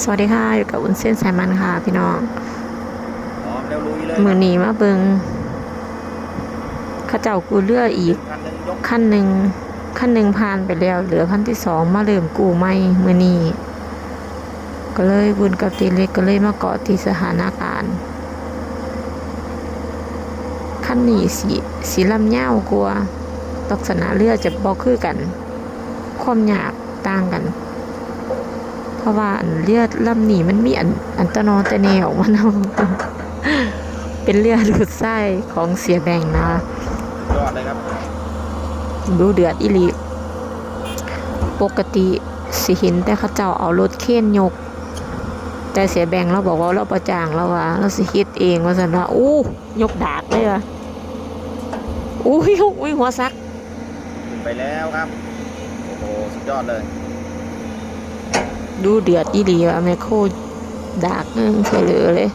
สวัสดีค่ะ อยู่กับอุ้นเส้นสายมันค่ะ พี่น้องพร้อมแล้วลุยเลยมือนีมาเบิงเข้าเจ้ากูเลืออีกคันหนึ่งยกขั้นหนึ่งขั้นหนึ่งผ่านไปแล้ว เหลือขั้นที่สองมาเริ่มกูไม่มือนีก็เลยบุญกับตีเล็กก็เลยมาเกาะที่สถานการณ์ขั้นนี้สีสีลำเง่าวกลัวาลักษณะเรือจะบอกคือกัน ความยากต่างกันเพ ราะว่าอันเลือดลำหนีมันมีอันอันตนอตะแนวมันเอาเป็นเลือดดูดไส้ของเสียแบ่งนะคะยอดเลยครับดูเดือดอิลีปกติสิเห็นแต่เขาเจ้าเอารถเข็นยก แต่เสียแบ่งเราบอกว่าเราประจางเราว่าเราสิคิดเองว่าสันว่าอู้ยกดากเลยว่ะอู้ยอุ้ยหัวซัก ไปแล้วครับ โอ้โหสุดยอดเลย ดูเดือดอีหลีว่าแมคโครดากหนึงเฉยเลือเลย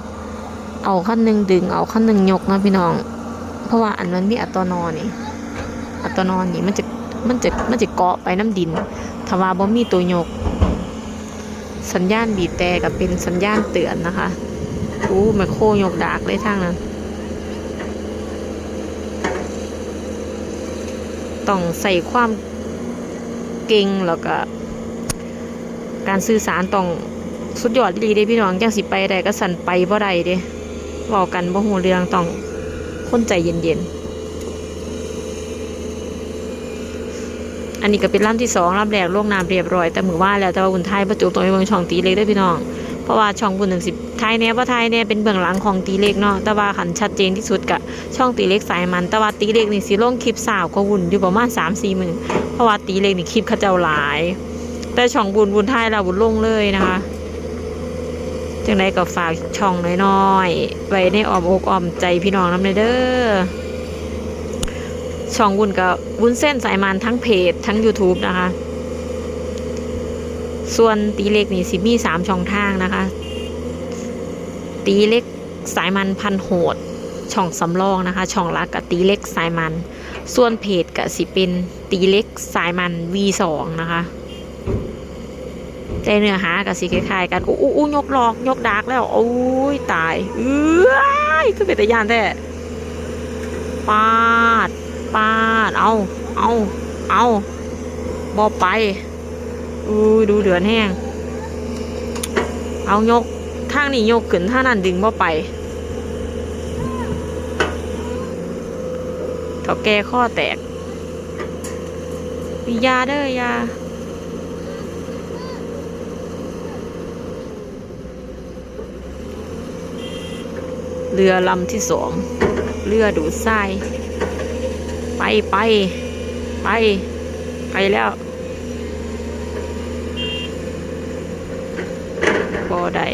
เอาขั้นหนึ่งดึง เอาขั้นหนึ่งยกนะพี่น้อง เพราะว่าอันมันมีอัตโนนี่ อัตโนนี่มันจะมันจะมันจะเกาะไปน้ำดินถ้าว่าบ่มีตัวยก สัญญาณบีบแต่กับเป็นสัญญาณเตือนนะคะอู้แมคโครยกดากเลยทางนั้นต้องใส่ความเก่งแล้วก็ การสื่อสารต้องสุดยอดดีเด้พี่น้องจังสิไปได้ก็สั่นไปบ่ได้เด้เว้ากันบ่ฮู้เรื่องต้องคนใจเย็นๆ อันนี้ก็เป็นลำที่สองลำแรกลงน้ำเรียบร้อย แต่มือว่าแล้วแต่ว่าบุญไทยประจุตรงในเมืองช่องตีเล็กได้พี่น้อง เพราะว่าช่องบุญหนึ่งสิบไทยแน่ว่าไทยแน่เป็นเบื้องหลังของตีเล็กเนาะ แต่ว่าขันชัดเจนที่สุดกับช่องตีเล็กสายมัน แต่ว่าตีเล็กนี่สิลงคลิปสาวก็วุ่นอยู่ประมาณสามสี่หมื่นเพราะว่าตีเล็กนี่คลิปเขาเจ้าหลาย แต่ช่องบุญบุญไทยเราบุญลงเลยนะคะจังไดก็ฝากช่องน้อยๆไว้ในอ้อมอกอ้อมใจพี่น้องน้ำเด้อช่องบุญกับบุญเส้นสายมันทั้งเพจทั้ง YouTube นะคะ ส่วนตีเล็กนี่สิมีสามช่องทางนะคะ ตีเล็กสายมันพันโหด ช่องสำรองนะคะ ช่องลักกับตีเล็กสายมัน ส่วนเพจกับสิเป็นตีเล็กสายมัน V2 นะคะ แต่เนื้อหากับสิคล้ายๆกันอู้อู้ยกหลอกยกดาร์กแล้วโอ้ยตายเอ้ยคือเป็นตะยานแท้ปาดปาดเอาเอาเอาบอไปอู้ดูเดือนแห้งเอายกทางนี้ยกขึ้นท่านั้นดึงบ่ไปเถาแก่ข้อแตกมียาเด้อยา เรือลำที่สองเรือดูดทราย ไปไปไป ไปแล้วบอได้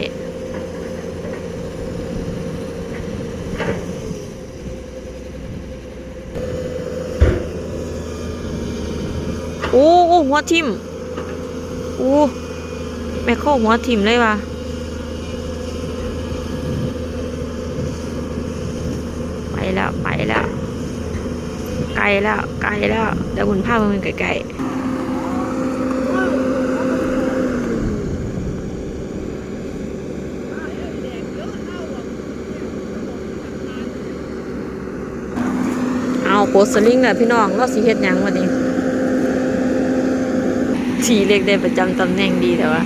โอ้โอ้หัวทิ่มโอ้แม่เข้าหัวทิ่มเลยว่ะ ไปแล้วไปแล้ว ไก ลแล้วไกลแล้วเดี๋ยวคุณภาพมันไกลๆเอาโพสต์สลิงแหละพี่น้องเราสิเฮ็ดหยังวันนี้ทีเล็กได้ประจำตำแหน่งดีแต่ว่า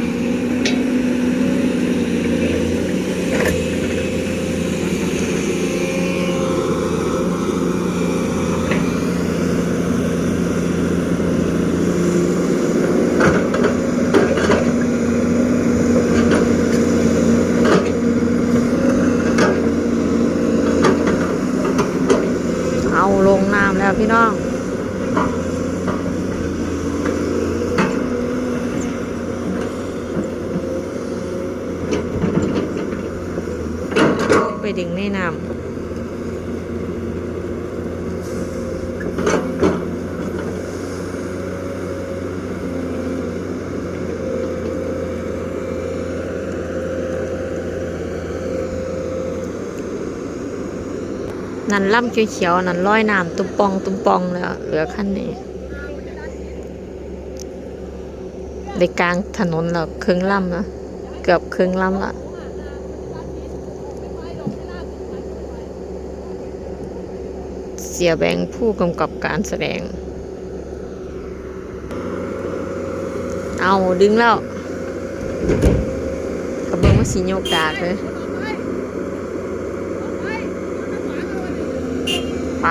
ลงน้ำแล้วพี่น้อง ไป ดึงในน้ำนั่นล่ำเขียวๆนั่นลอยน้ำตุ้มปองตุ้มปองแล้วเหลือขั้นนี้ในกลางถนนแล้วครึ่งล่ำนะเกือบครึ่งลำละ สียแบงค์ผู้กำกับการแสดง เอาดึงแล้วกระเบื้องมาสีโยกดากเลยไป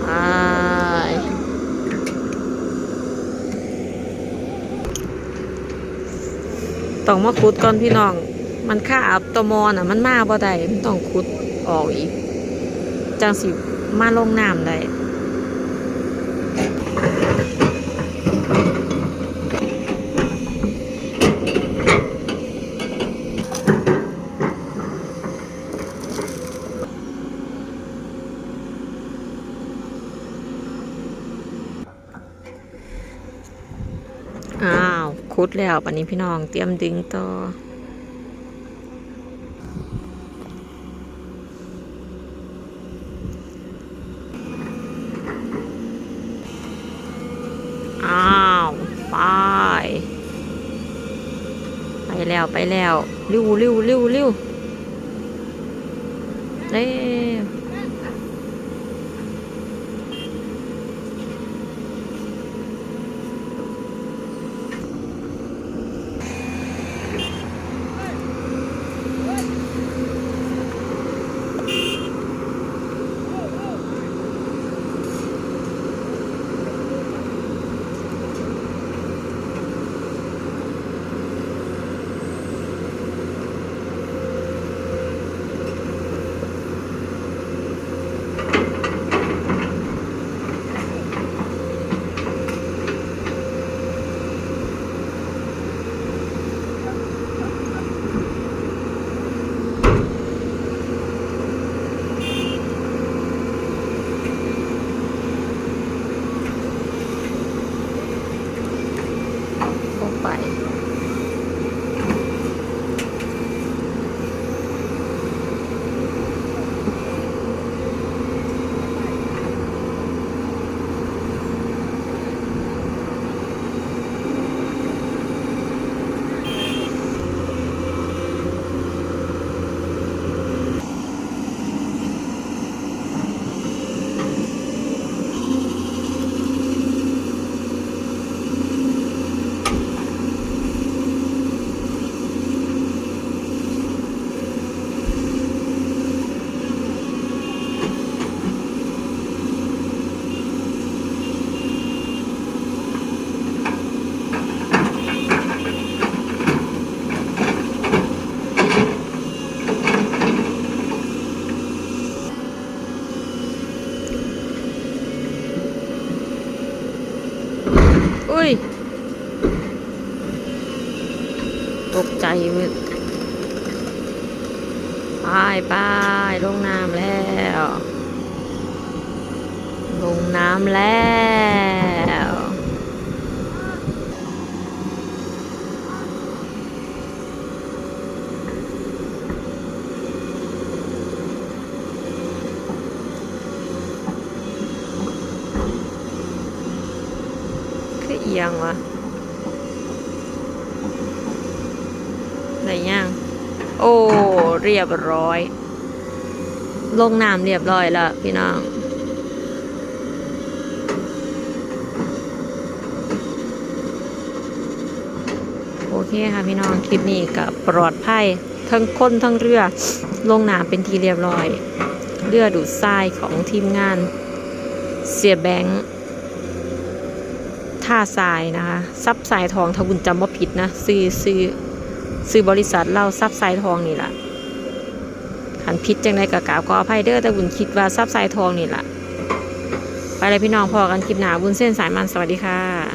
ไปต้องมาขุดก่อนพี่น้อง มันค่าอับตมอน่ะ มันมาบ่ได้มันต้องขุดออกอีก จังสิมาลงน้ำได้อ้าวคุดแล้วปันนี้พี่น้องเตรียมดึงต่อาว ไป ไป แล้วไปแล้ว ริ้วริ้วริ้วริ้วเร็ ตกใจเว้ยไปไปลงน้ำแล้ว ลงน้ำแล้วคือเอียงวะ ได้ยังโอ้เรียบร้อย ลงน้ำเรียบร้อยแล้ว พี่น้องโอเคค่ะพี่น้องคลิปนี้ก็ปลอดภัยทั้งคนทั้งเรือ ลงน้ำเป็นทีเรียบร้อย เรือดูดทรายของทีมงาน เสียแบงค์ท่าทรายนะคะซับทรายทองถ้าบุญจำว่าผิดนะซื้อซื้อ ซื้อบริษัทเราซับไซทองนี่แหละขันพิษจังไดกะกาวขออภัยเด้อแต่บุญคิดว่าซับไซทองนี่แหละไปเลยพี่น้องพอกันคลิปหนาบุญเส้นสายมันสวัสดีค่ะ